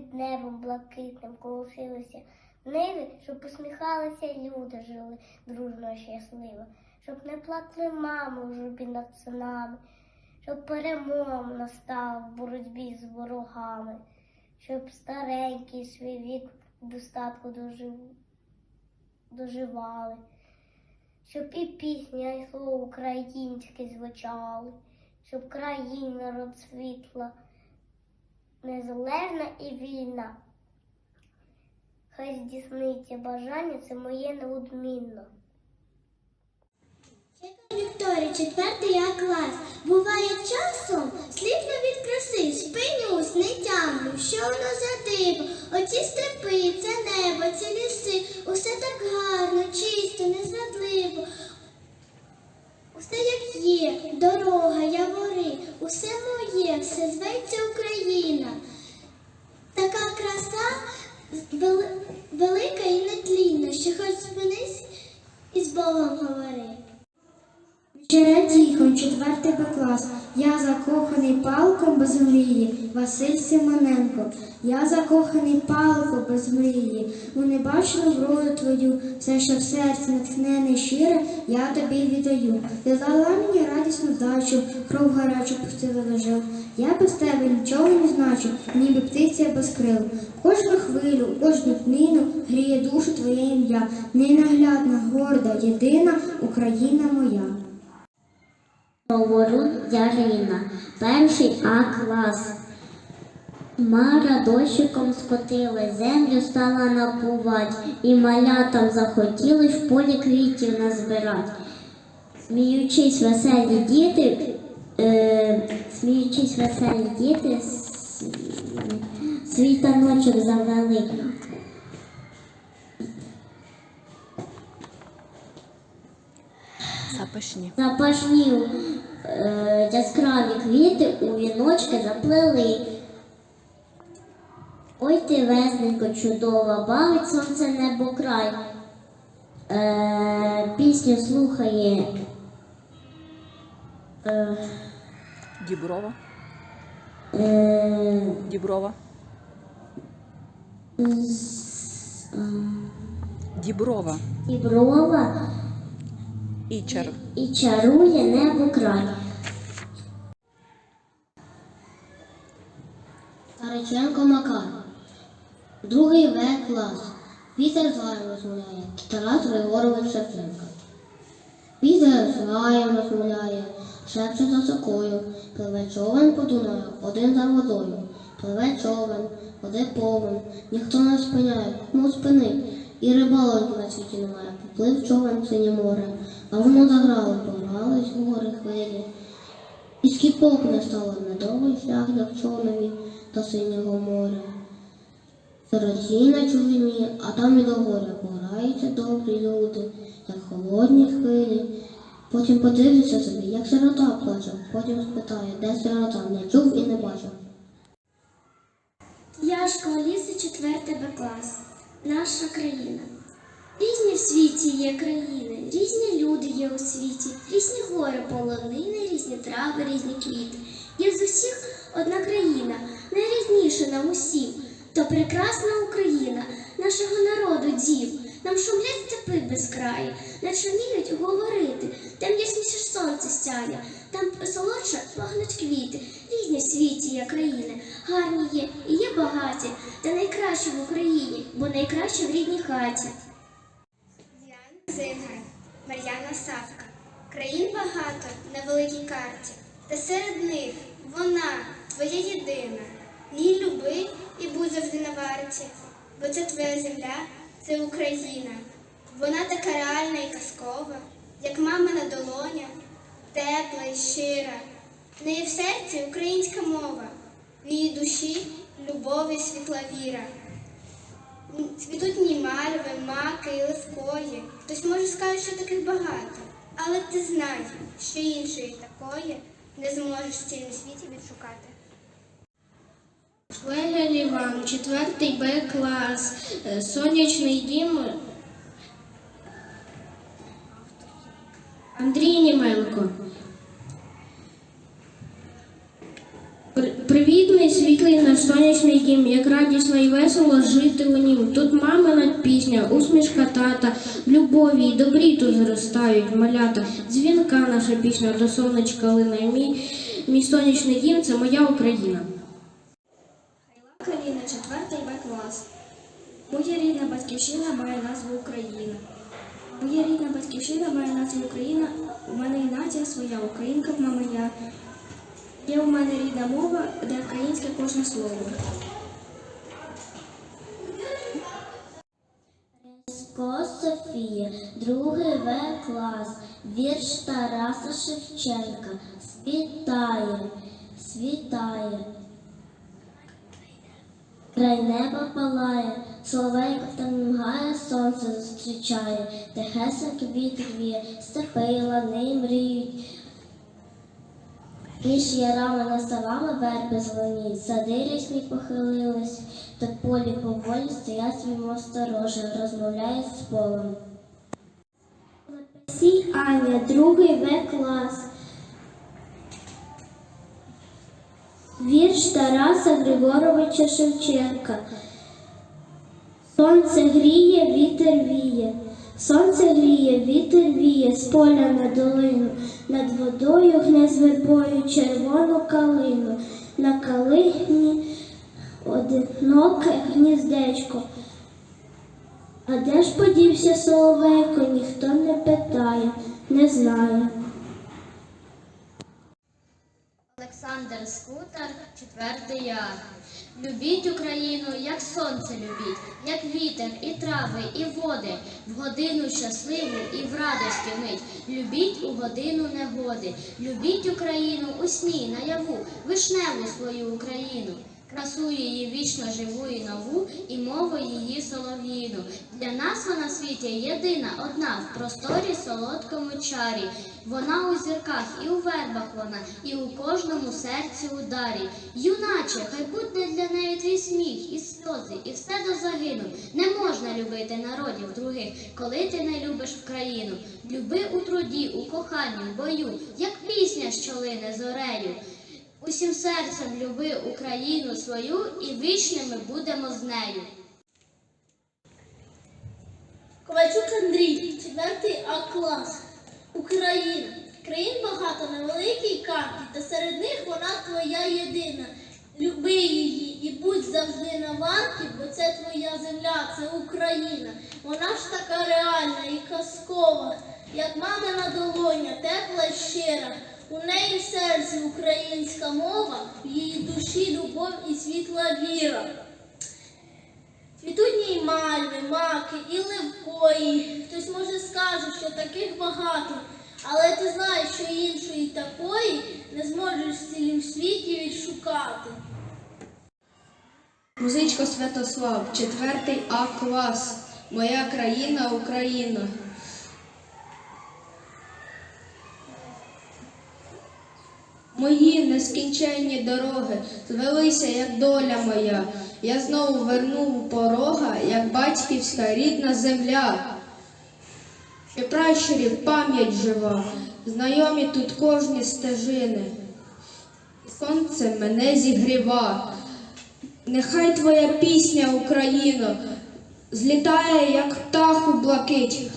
під небом блакитним колосилися ниви, щоб посміхалися люди, жили дружно і щасливо, щоб не плакали мами в журбі над синами, щоб перемога настала в боротьбі з ворогами, щоб старенький свій вік в достатку дожив... доживали, щоб і пісня, і слово українське звучали, щоб країна розцвітла, незалежна і вільна. Хай здійсниться бажання, це моє неодмінно. Вікторія, четвертий я клас. Буває часом сліпно від краси, спинюсь, не тямлю, що воно за диво. Оці степи, це небо, ці ліси, усе так гарно, чисто, незрадливо. Усе як є, дорога, явори, усе моє, все зветься Україна. Така краса велика і нетлінна, що хоч спинись і з Богом говори. Вчора тихо, четвертий Клас. Я закоханий палком без мрії. Василь Симоненко. Я закоханий палком без мрії. У небачену вроду твою, все, що в серці натхнене щире, я тобі віддаю. Ти дала мені радісну дачу, кров гарячу пустила до. Я без тебе нічого не значу, ніби птиця без крил. Кожну хвилю, кожну днину гріє душу твоє ім'я. Ненаглядна, горда, єдина Україна моя. Говорю Ярина, перший А клас. Мара дощиком скотили, землю стала напувать, і малятам захотіли в полі квітів назбирать. Сміючись веселі діти, е, сміючись веселі діти, свій таночок завели. Запашні. Запашні е, яскраві квіти у віночки заплели. Ой ти весненько чудова, бавить сонце небо край. Е, пісню слухає. Е, Діброва. е, Діброва. з- е, Діброва. Діброва І чер. і чарує небо край. Стариченко Макар. Другий В клас. Вітер з гаєм розмовляє. Тарас Григорович Шевченко. Вітер з гаєм розмовляє, шепче за сокою. Пливе човен по Дунаю, один за водою. Пливе човен, води повен, ніхто не спиняє, кому спини. І рибалоньки на світі немає. Поплив човен в синє море, а воно заграло, погрались гори хвилі. І скіпок не стало недовгий шлях, як човнові до синього моря. Сироті на човні, а там і до горя пограються добрі люди, як холодні хвилі. Потім подивиться собі, як сирота плаче, потім спитає, де сирота, не чув і не бачив. Яшко Аліси, 4 Б клас. Наша країна. Різні в світі є країни, різні люди є у світі, різні гори, полонини, різні трави, різні квіти. Є з усіх одна країна, найрізніша нам усім. То прекрасна Україна, нашого народу дім. Нам шумлять степи без краю, наче вміють говорити, там ясніше сонце сяє, там солодше пахнуть квіти, різні в світі є країни, гарні є і є багаті, та найкраще в Україні, бо найкраще в рідній хаті. Зингар, Мар'яна Савка. Країн багато на великій карті, та серед них вона, твоя єдина. Її люби і будь завжди на варті, бо це твоя земля, це Україна. Вона така реальна і казкова, як мамина долоня, тепла і щира. В неї в серці українська мова, в її душі любов і світла віра. Цвітуть в ній мальви, маки і левкої. Хтось може скаже, що таких багато. Але ти знай, що іншої такої не зможеш в цілому світі відшукати. Шлегель Іван, 4 Б клас, Е, сонячний дім. Андрій Німенко. При- світлий наш сонячний дім, як радісно і весело жити у нім. Тут мамина пісня, усмішка тата, в любові й добрі тут зростають малята. Дзвінка наша пісня до сонечка лине. Мій, мій сонячний дім це моя Україна. Каліна, четвертий Б клас. Моя рідна батьківщина має назву Україна. Моя рідна батьківщина має назву Україна. У мене і нація своя, українка мама я. Є у мене рідна мова, де українське кожне слово. Ко Софія, другий В клас, вірш Тараса Шевченка. Світає, світає. Край неба палає, соловейко втамгає, сонце зустрічає, тихесенько вітер віє, степи лани мріють. Між ярами на ставами верби зеленіють, сади рясні похилились, та полі поволі стоять свій остороже, розмовляють з полем. Сій Аня, другий В клас. Вірш Тараса Григоровича Шевченка. Сонце гріє, вітер віє. Сонце гріє, вітер віє, з поля на долину, над водою гне з вербою червону калину. На калині одиноке гніздечко. А де ж подівся соловейко, ніхто не питає, не знає. Олександр Скутар, четвертий Я. Любіть Україну, як сонце любіть, як вітер, і трави, і води, в годину щасливу і в радості мить. Любіть у годину негоди, любіть Україну у сні, наяву, вишневу свою Україну. Красу її вічно живу і нову, і мову її солов'їну. Для нас вона світі єдина, одна в просторі солодкому чарі. Вона у зірках і у вербах вона, і у кожному серці ударі. Юначе, хай буде для неї твій сміх, і сльози, і все до загину. Не можна любити народів других, коли ти не любиш в країну. Люби у труді, у коханні, в бою, як пісня, що лине зорею. Усім серцем люби Україну свою, і вічними будемо з нею. Ковальчук Андрій, четвертий А клас. Україна. Країн багато на великій карті, та серед них вона твоя єдина. Люби її і будь завжди на варті, бо це твоя земля, це Україна. Вона ж така реальна і казкова, як мамина долоня, тепла й щира. У неї в серці українська мова, в її душі любов і світла віра. Цвітуть і мальви, маки, і левкої. Хтось може скаже, що таких багато, але ти знаєш, що іншої такої не зможеш в цілім світі відшукати. Музичко Святослав, четвертий А клас. Моя країна Україна. Мої нескінченні дороги звелися, як доля моя. Я знову вернув у порога, як батьківська рідна земля. Ще пращурів пам'ять жива, знайомі тут кожні стежини. Сонце мене зігріва. Нехай твоя пісня, Україно, злітає, як птах у блакить,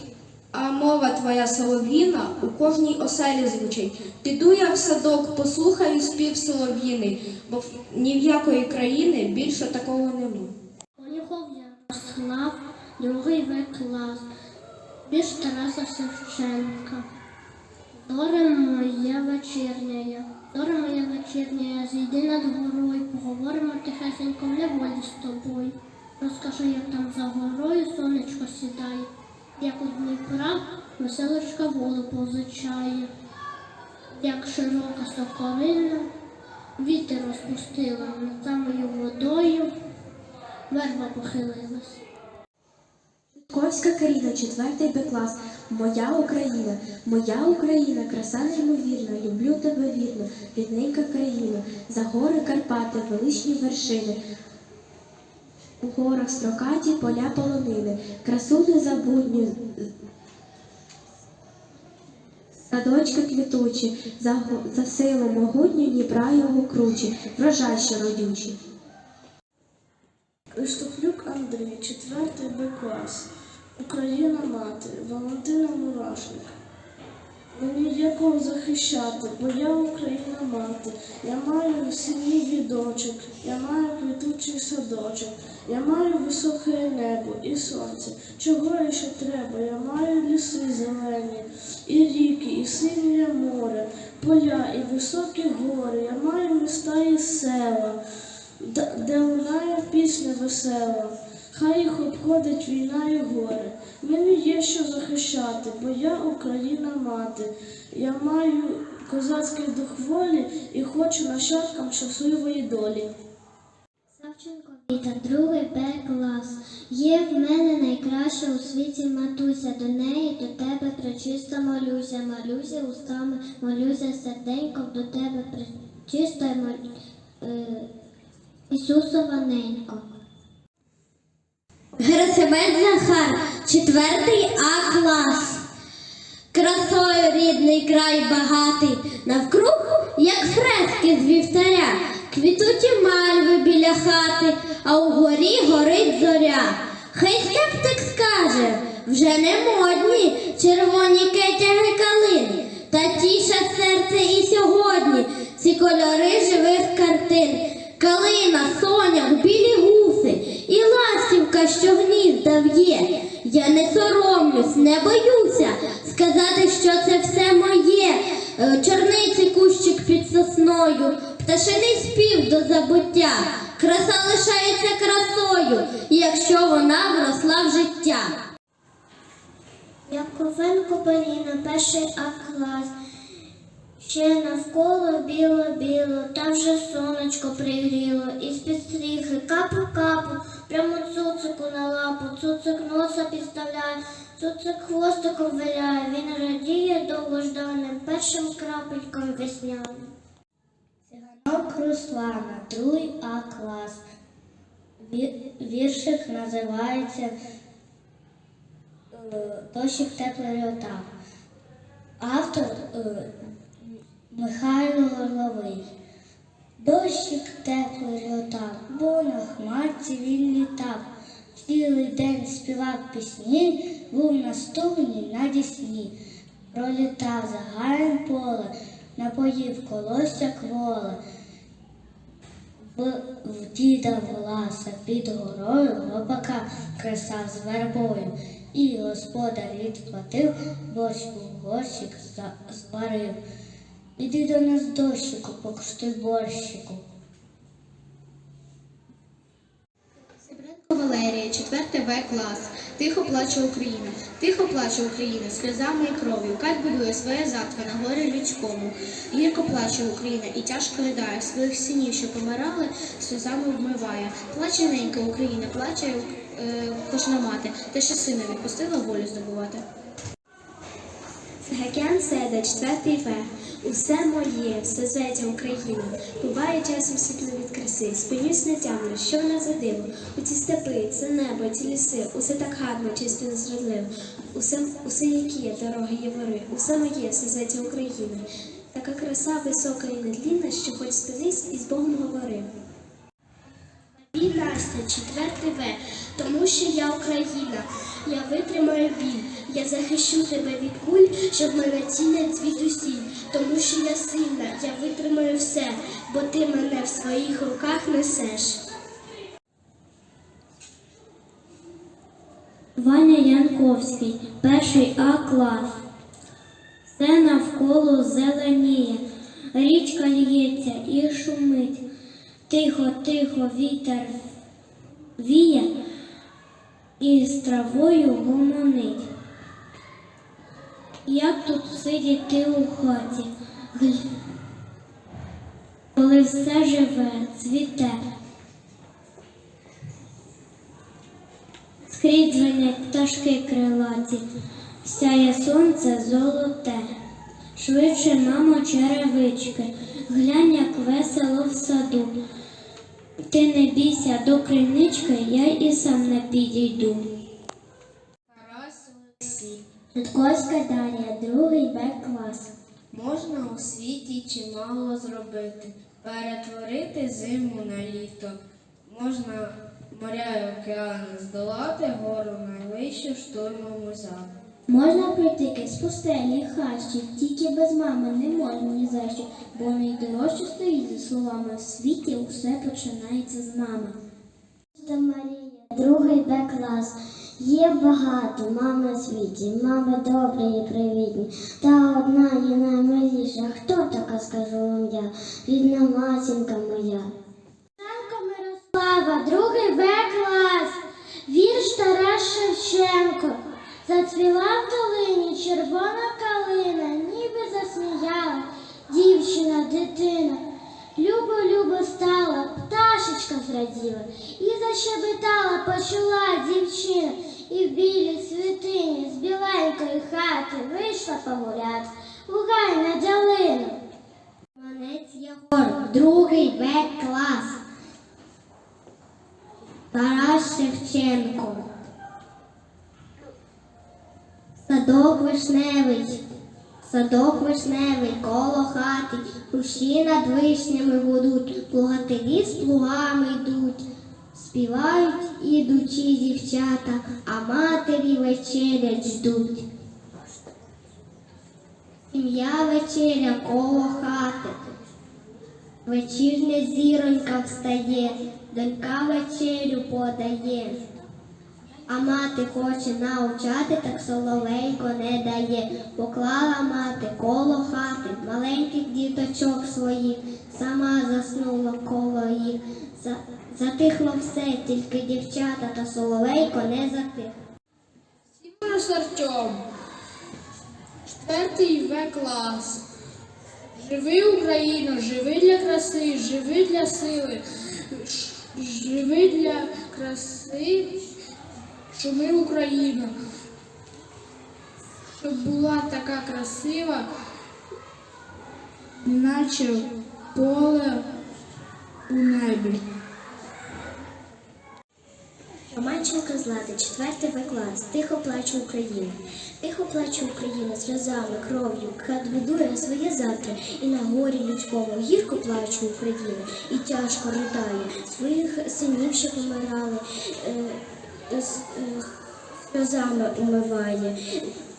а мова твоя солов'їна у кожній оселі звучить. Піду я в садок, послухаю спів солов'їний, бо ні в якої країни більше такого нема. Олюхов Ярослав, другий В клас. Вірш Тараса Шевченка. Зоре моя вечірня, зоре моя вечірня, зійди над горою, поговоримо тихесенько в неволі з тобою. Розкажи, як там за горою сонечко сідає, як у Дніпра веселочка волу позичає, як широка соковина, вітер розпустила над самою водою, верба похилилась. Ковська Каріна, четвертий Б клас. Моя Україна, моя Україна, краса неймовірна, люблю тебе вірно, рідненька країна, за гори Карпати, величні вершини. У горах строкаті поля полонини, красу незабутню. Садочка квітучі, за, за силу могутню Дніпра його кручі, врожай що родючий. Криштофлюк Андрій, 4 Б клас. Україна мати, Валентина Мурашник. Мені є кого захищати, бо я Україна мати. Я маю сім'ї відочок, я маю квітучий садочок, я маю високе небо і сонце. Чого я ще треба? Я маю ліси зелені, і ріки, і синє море, поля і високі гори. Я маю міста і села де лунає пісня весела, хай їх обходить війна і горе. Мені є що захищати, бо я Україна мати. Я маю козацький дух волі і хочу нащадкам щасливої долі. Савченко Віта, другий Б клас. Є в мене найкраща у світі матуся. До неї, до тебе причисто молюся, молюся устами, молюся серденьком до тебе причисто й молю. Е, Ісусованенько. Герасимет Захар, четвертий А клас. Красою рідний край багатий, навкруг, як фрески з вівтаря, квітучі мальви біля хати, а угорі горить зоря. Хай скептик скаже, вже не модні червоні кетяги калин, та тішать серце і сьогодні ці кольори живих картин. Калина, соняк, білі гуси і ластівка, що гнізда в'є. Я не соромлюсь, не боюся сказати, що це все моє. Е, Чорниці кущик під сосною, пташиний спів до забуття. Краса лишається красою, якщо вона вросла в життя. Яковенко Поліна, перший А клас. Ще навколо біло-біло, та вже сонечко пригріло, і з-під стріхи капу-капу, прямо цуцику на лапу, цуцик носа підставляє, цуцик хвостиком виляє, він радіє довгожданим першим крапельком весняним. Циганок Руслана, другий А клас. Віршик називається е, Дощик теплий льота. Автор е, Михайло Горловий. Дощик теплий льота, бо на хмарці він літав. Цілий день співав пісні, був на стогні на дісні. Пролітав за гаєм поле, напоїв колосся кволе. В, діда власа під горою лопака кресав з вербою, і господар відплатив, борщ у горщик зварив. Іди до нас дощику, покуштуй борщику. Сибренко Валерія, 4 В клас. Тихо плаче Україна, тихо плаче Україна, сльозами і кров'ю. Кать будує своє завтра на горі людському. Гірко плаче Україна і тяжко ридає своїх синів, що помирали, сльозами вмиває. Плаче ненька Україна, плаче е, кожна мати, те, що сина відпустила волю здобувати. Гекян Седа, четвертий В. Усе моє, все зветься Україна. Буває часом світло від краси. Спинюсь не тямлю, що вона за диво. У ці степи, це небо, ці ліси, усе так гарно, чисто незрадливо. Усе, усе які є, дороги є вори, усе моє, все зветься Україна. Така краса висока і недлінна, що хоч спинись і з Богом говори. І Настя, четвертий В, тому що я Україна. Я витримаю біль, я захищу тебе від куль, щоб мене цінять звідусіль. Тому що я сильна, я витримаю все, бо ти мене в своїх руках несеш. Ваня Янковський, перший А клас. Все навколо зеленіє, річка лється і шумить. Тихо, тихо вітер віє і з травою гомонить. Як тут сидіти у хаті, коли все живе, цвіте. Скрізь дзвонять пташки крилаті, сяє сонце золоте. Швидше, мамо, черевички, глянь, як весело в саду. Ти не бійся до кринички, я і сам не підійду. Рудковська Дар'я, другий Б клас. Можна у світі чимало зробити, перетворити зиму на літо. Можна моря й океани здолати, гору найвищу штурмом узяти. Можна пройти крізь пустелі, хащі, тільки без мами не можна ні за що, бо найдорожче стоїть за словами в світі усе починається з мами. Марія, другий Б клас. Є багато мами в світі, мами добрі і привітні. Та одна є наймиліша. Хто така, скажу вам я, рідна матінка моя. Шевченко Мирослава, другий Б клас. Вірш Тарас Шевченко. Зацвіла в долині червона калина, ніби засміяла дівчина, дитина. Любо, любо стала, пташечка зраділа, і защебетала, почула дівчина, і в білій світині з біленької хати вийшла погуляти у гай на дялину. Манець Ягор, другий Б клас. Тарас Шевченко. Садок вишневий, садок вишневий, коло хати, кущі над вишнями гудуть, плугатирі з плугами йдуть, співають ідучі дівчата, а матері вечерять ждуть. Сім'я вечеря коло хати. Вечірня зіронька встає, донька вечерю подає. А мати хоче научати, так соловейко не дає. Поклала мати коло хати маленьких діточок своїх, сама заснула коло їх. Затихло все, тільки дівчата та соловейко не затих. Сімонос Артем, четвертий В клас. Живи Україно, живи для краси, живи для сили, живи для краси, шуми Україна. Щоб була така красива, наче поле у небі. Романченко Злата, четвертий В клас. Тихо плаче Україна. Тихо плаче Україна сльозами, кров'ю, хат будує своє завтра. І на горі людському гірко плаче Україна. І тяжко ридає. Своїх синів ще помирали, е, сльозами умиває.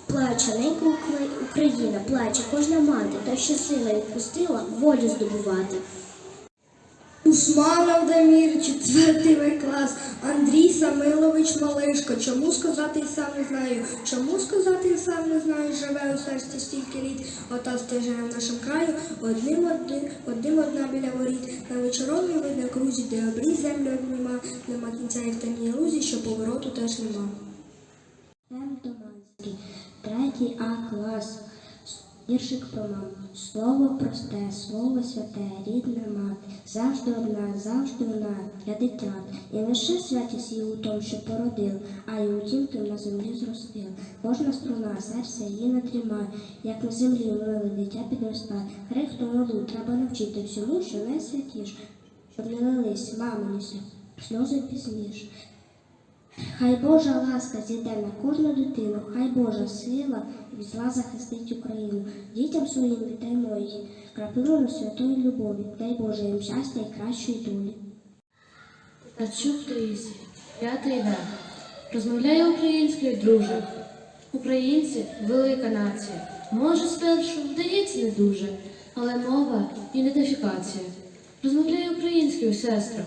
Плаче ненька Укра- Україна, плаче кожна мати, та що сила відпустила волю здобувати. Усманов Дамір, четвертий В клас, Андрій Самилович Малишко. Чому сказати і сам не знаю? Чому сказати і сам не знаю? Живе у серці стільки літ, ота стежина в нашому краю, одним один, одним одна біля воріт. На вечорові видно крузі, де обріз землю обніма, нема кінця і в темній лузі, що повороту теж нема. Ем третій А клас. Віршик про маму. Слово просте, слово святе, рідна мати, завжди одна, завжди вона для дитят. І лише святість її у тому, що породив, а й у тім, хто на землі зростив. Кожна струна серця її не тримає, як на землі миле дитя підростає. Хрехту малу треба навчити всьому, що найсвятіш, щоб не лились мамині сльози пізніше. Хай Божа ласка зійде на кожну дитину, хай Божа сила від зла захистить Україну. Дітям своїм віддаємо її, крапину святої любові, дай Боже їм щастя і кращої долі. Ткачук Таїсі, п'ятий Д. Розмовляє українською, друже. Українці велика нація. Може, спершу вдається не дуже, але мова ідентифікація. Розмовляє українською, сестра.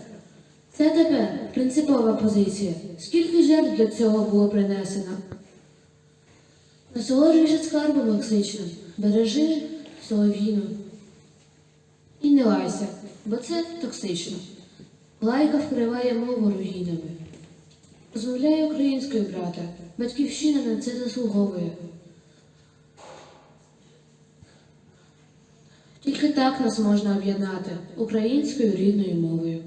Це тепер принципова позиція. Скільки жертв для цього було принесено? Насолоджуйся скарбом лексичним, бережи солов'їну. І не лайся, бо це токсично. Лайка вкриває мову руїнами. Розмовляє українською, брате. Батьківщина на це заслуговує. Тільки так нас можна об'єднати українською рідною мовою.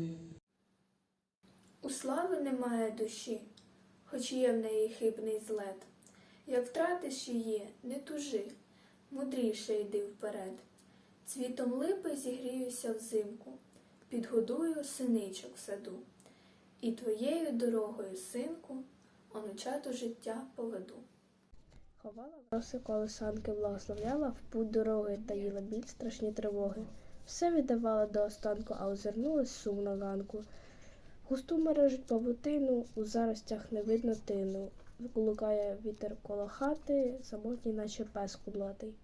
Слави немає душі, хоч є в неї хибний злет. Як втратиш її, не тужи, мудріше йди вперед. Цвітом липи зігріюся взимку, підгодую синичок в саду. І твоєю дорогою, синку, онучату життя поведу. Ховала роси колесанки, благословляла в путь дороги, таїла біль страшні тривоги. Все віддавала до останку, а озирнулась сум на ганку. Густу мережить павутину, у заростях не видно тину. Лукає вітер коло хати, самотній, наче пес кудлатий.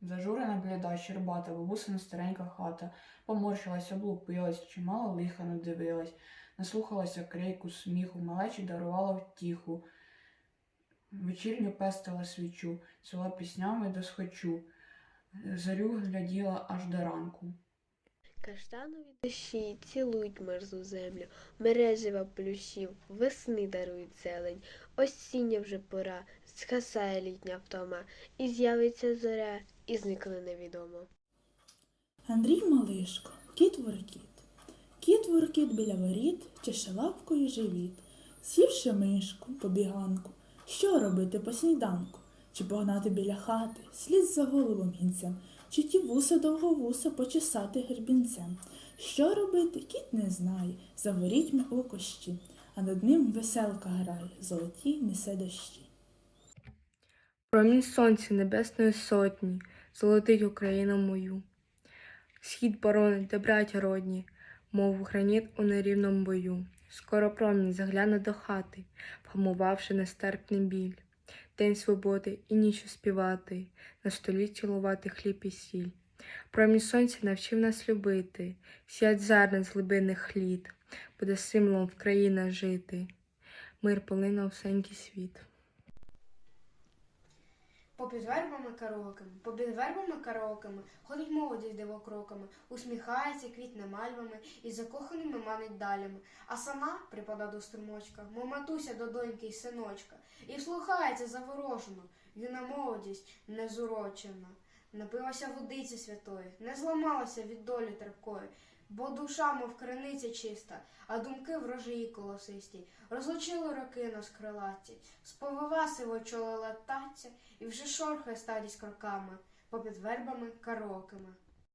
Зажурена бліда, щербата, бабусина старенька хата, поморщилась, облупилась, чимало лиха надивилась, наслухалася крейку, сміху, малечі дарувала втіху. Вечірню пестила свічу, свела піснями до схочу, зарю гляділа аж до ранку. Каштанові дощі цілують мерзлу землю, мережева плющів, весни дарують зелень, осіння вже пора, згасає літня втома, і з'явиться зоря, і зникне невідомо. Андрій Малишко, кіт воркіт. Кіт воркіт біля воріт, чеше лапкою живіт. Сівши мишку по біганку, що робити по сніданку? Чи погнати біля хати, слід за голубом гінцем, чи ті вуса довговуса почесати гребінцем? Що робити, кіт не знає, за ворітьми а над ним веселка грає, золоті несе дощі. Промінь сонця небесної сотні, золотить Україну мою. Схід боронить, де браття родні, мов граніт у нерівному бою. Скоро промінь загляне до хати, вгамувавши нестерпний біль. День свободи і ніч співати, на столі цілувати хліб і сіль. Промінь сонця навчив нас любити, сіять зерна з глибинних літ, буде символом в країна жити. Мир полинув всенький світ. Попід вербами кароками, попід вербами кароками, ходить молодість дивокроками, усміхається, квітне мальвами і закоханими манить далями, а сама припада до струмочка, мов матуся до доньки й синочка, і вслухається заворожено, юна молодість незурочена, напилася водиці святої, не зламалася від долі терпкої, бо душа, мов криниця чиста, а думки врожиї колосисті, розлучили роки нас крилаті, сповива сиво чоло лататься, і вже шорхає старість кроками, попід вербами караоками.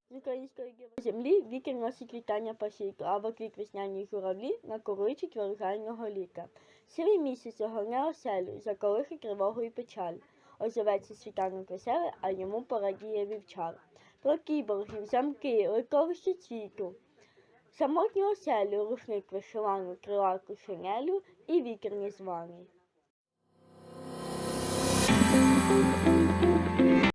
З української землі вікер носить вітання посійка, а воквік весняні журавлі на коричить вергального ліка. Сірий місяць огорне оселю, заколихи тривогу і печаль. Озоветься світанок веселий, а йому порадіє вівчар. Про кіборгів, замки, ликовище цвіту. Самотню оселю, рушник вишивану, крилаку шинелю і вікерні незваний.